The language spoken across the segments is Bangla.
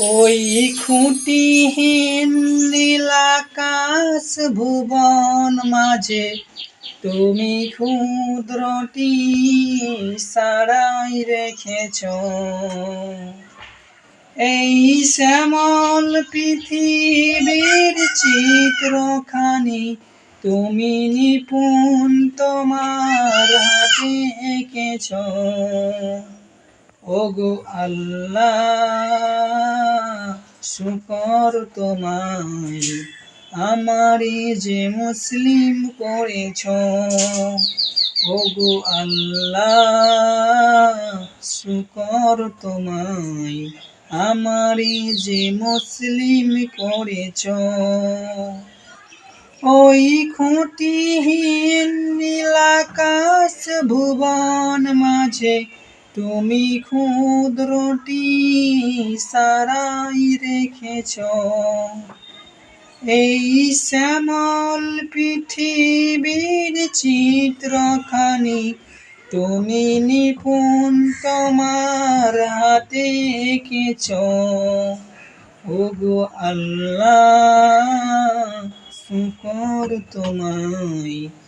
ওই খুঁটিহীন নীলাকাশ ভুবন মাঝে, তুমি ক্ষুদ্রটি সারাই রেখেছ। এই শ্যামল পৃথিবীর চিত্রখানি, তুমি নিপুণ তোমার হাতে এঁকেছ। ওগো আল্লাহ, শুকর তোমায়। আমারই যে মুসলিম করেছ, ওগো আল্লাহ, শুকর তোমায়। আমারই যে মুসলিম করেছ, ওই খুঁটিহীন নীলাকাশ ভুবন মাঝে তুমি ক্ষুদ্রটি সারাই রেখেছ। এই শ্যামল পৃথিবীর চিত্রখানি তুমি নিপুণ তোমার হাতে এঁকেছ। ওগো আল্লাহ, শুকর তোমায়।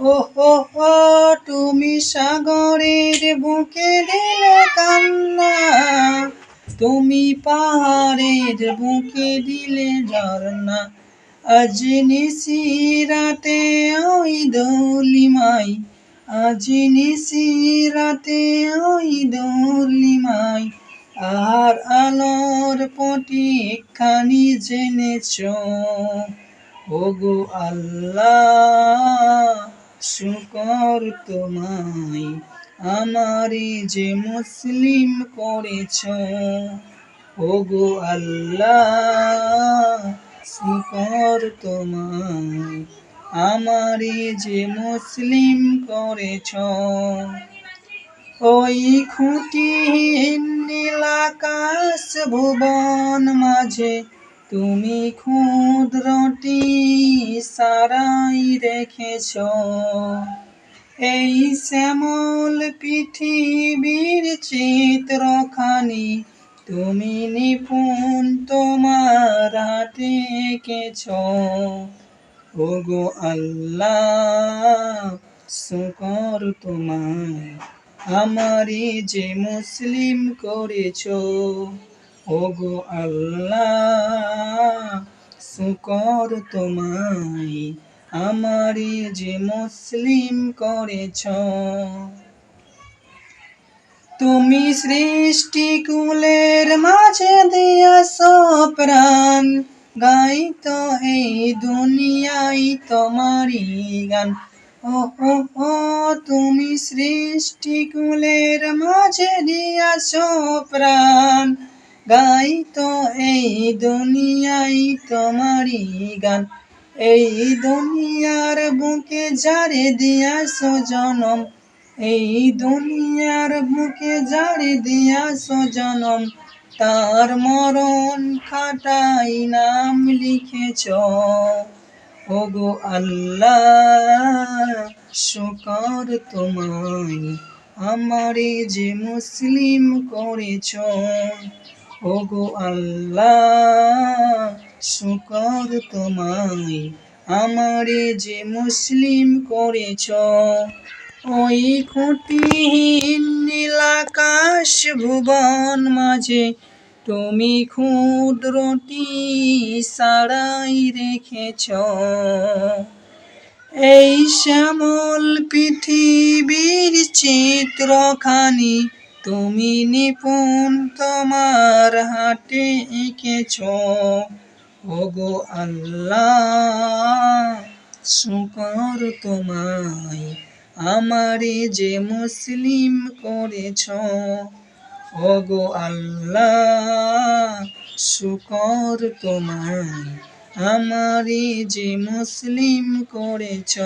ও হো হো তুমি সাগরের বুকে দিলে কান্না। তুমি পাহাড়ের বুকে দিলে ঝর্ণা। আজ নিশিরাতে ওই দলিমাই। আজ নিশিরাতে ওই দলিমাই। আর আলোর পটি খানি জেনেছ। ওগো আল্লাহ। শুকর তোমায় আমারে যে মুসলিম করেছ। ওগো আল্লাহ শুকর তোমায় আমারে যে মুসলিম করেছ। ওই খুঁটিহীন নীলাকাশ ভুবন মাঝে তুমি ক্ষুদ্রটি সারাই রেখেছ। এই শ্যামল পৃথিবীর চিত্রখানি তুমি নিপুণ তোমার হাতে এঁকেছ। ওগো আল্লাহ, শুকর তোমায়, আমারই যে মুসলিম করেছ। ওগো আল্লাহ, শুকর তোমায় আমারই যে মুসলিম করেছ। তুমি সৃষ্টি কুলের মাঝে দিয়াছ প্রাণ গাই তো এই দুনিয়াই তোমারই গান। ও ও তুমি সৃষ্টি কুলের মাঝে দিয়াছ প্রাণ গাই তো এই দুনিয়াই তোমারই গান। এই দুনিয়ার বুকে যারে দিয়াছ জনম। এই দুনিয়ার বুকে যারে দিয়াছ জনম। তার মরণ খাটাই নাম লিখেছ। ওগো আল্লাহ, শুকর তোমায় আমারে যে মুসলিম করেছ। ওগো আল্লাহ, শুকর তোমায়। আমারে যে মুসলিম করেছ, ওই খুঁটিহীন নীলাকাশ ভুবন মাঝে তুমি ক্ষুদ্রটি সারাই রেখেছ। এই শ্যামল পৃথিবীর চিত্রখানি তুমি নিপুণ, তোমার হাতে এঁকেছ। ওগো আল্লাহ, শুকর তোমায়, আমারে যে মুসলিম করেছ। ওগো আল্লাহ, শুকর তোমায়, আমারে যে মুসলিম করেছ।